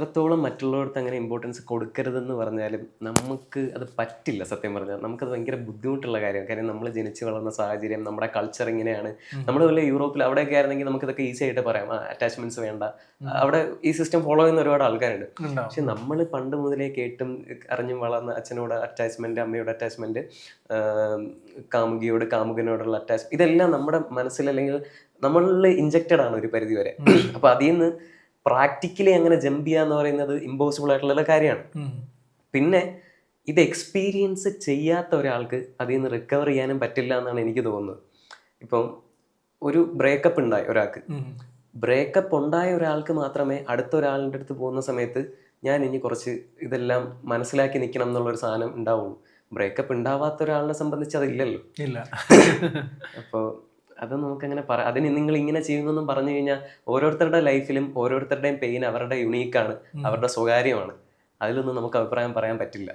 എത്രത്തോളം മറ്റുള്ളവർക്ക് അങ്ങനെ ഇമ്പോർട്ടൻസ് കൊടുക്കരുതെന്ന് പറഞ്ഞാലും നമുക്ക് അത് പറ്റില്ല സത്യം പറഞ്ഞാൽ. നമുക്കത് ഭയങ്കര ബുദ്ധിമുട്ടുള്ള കാര്യമാണ്. കാര്യം നമ്മൾ ജനിച്ചു വളർന്ന സാഹചര്യം നമ്മുടെ കൾച്ചർ ഇങ്ങനെയാണ്. നമ്മൾ വല്ല യൂറോപ്പിൽ അവിടെയൊക്കെ ആയിരുന്നെങ്കിൽ നമുക്ക് ഇതൊക്കെ ഈസി ആയിട്ട് പറയാം. അറ്റാച്ച്മെന്റ്സ് വേണ്ട. അവിടെ ഈ സിസ്റ്റം ഫോളോ ചെയ്യുന്ന ഒരുപാട് ആൾക്കാരുണ്ട്. പക്ഷെ നമ്മൾ പണ്ട് മുതലേ കേട്ടും അറിഞ്ഞും വളർന്ന അച്ഛനോട് അറ്റാച്ച്മെന്റ് അമ്മയോട് അറ്റാച്ച്മെന്റ് കാമുകിയോട് കാമുകനോടുള്ള അറ്റാച്ച് ഇതെല്ലാം നമ്മുടെ മനസ്സിൽ അല്ലെങ്കിൽ നമ്മളിൽ ഇഞ്ചക്റ്റഡ് ആണ് ഒരു പരിധി വരെ അപ്പൊ അതിൽ നിന്ന് പ്രാക്ടിക്കലി അങ്ങനെ ജമ്പ് ചെയ്യാന്ന് പറയുന്നത് ഇമ്പോസിബിൾ ആയിട്ടുള്ള കാര്യമാണ്. പിന്നെ ഇത് എക്സ്പീരിയൻസ് ചെയ്യാത്ത ഒരാൾക്ക് അതിൽ നിന്ന് റിക്കവർ ചെയ്യാനും പറ്റില്ല എന്നാണ് എനിക്ക് തോന്നുന്നത്. ഇപ്പം ഒരു ബ്രേക്കപ്പ് ഉണ്ടായി ഒരാൾക്ക്. ബ്രേക്കപ്പ് ഉണ്ടായ ഒരാൾക്ക് മാത്രമേ അടുത്ത ഒരാളുടെ അടുത്ത് പോകുന്ന സമയത്ത് ഞാൻ ഇനി കുറച്ച് ഇതെല്ലാം മനസ്സിലാക്കി നിൽക്കണം എന്നുള്ളൊരു സാധനം ഉണ്ടാവുള്ളൂ. ബ്രേക്കപ്പ് ഉണ്ടാവാത്ത ഒരാളിനെ സംബന്ധിച്ച് അതില്ലല്ലോ. ഇല്ല. അപ്പോൾ അത് നമുക്കങ്ങനെ പറ അതിന് നിങ്ങൾ ഇങ്ങനെ ചെയ്യുന്നൊന്നും പറഞ്ഞു കഴിഞ്ഞാൽ ഓരോരുത്തരുടെ ലൈഫിലും ഓരോരുത്തരുടെയും പെയിൻ അവരുടെ യുണീക്കാണ് അവരുടെ സ്വകാര്യമാണ്. അതിലൊന്നും നമുക്ക് അഭിപ്രായം പറയാൻ പറ്റില്ല.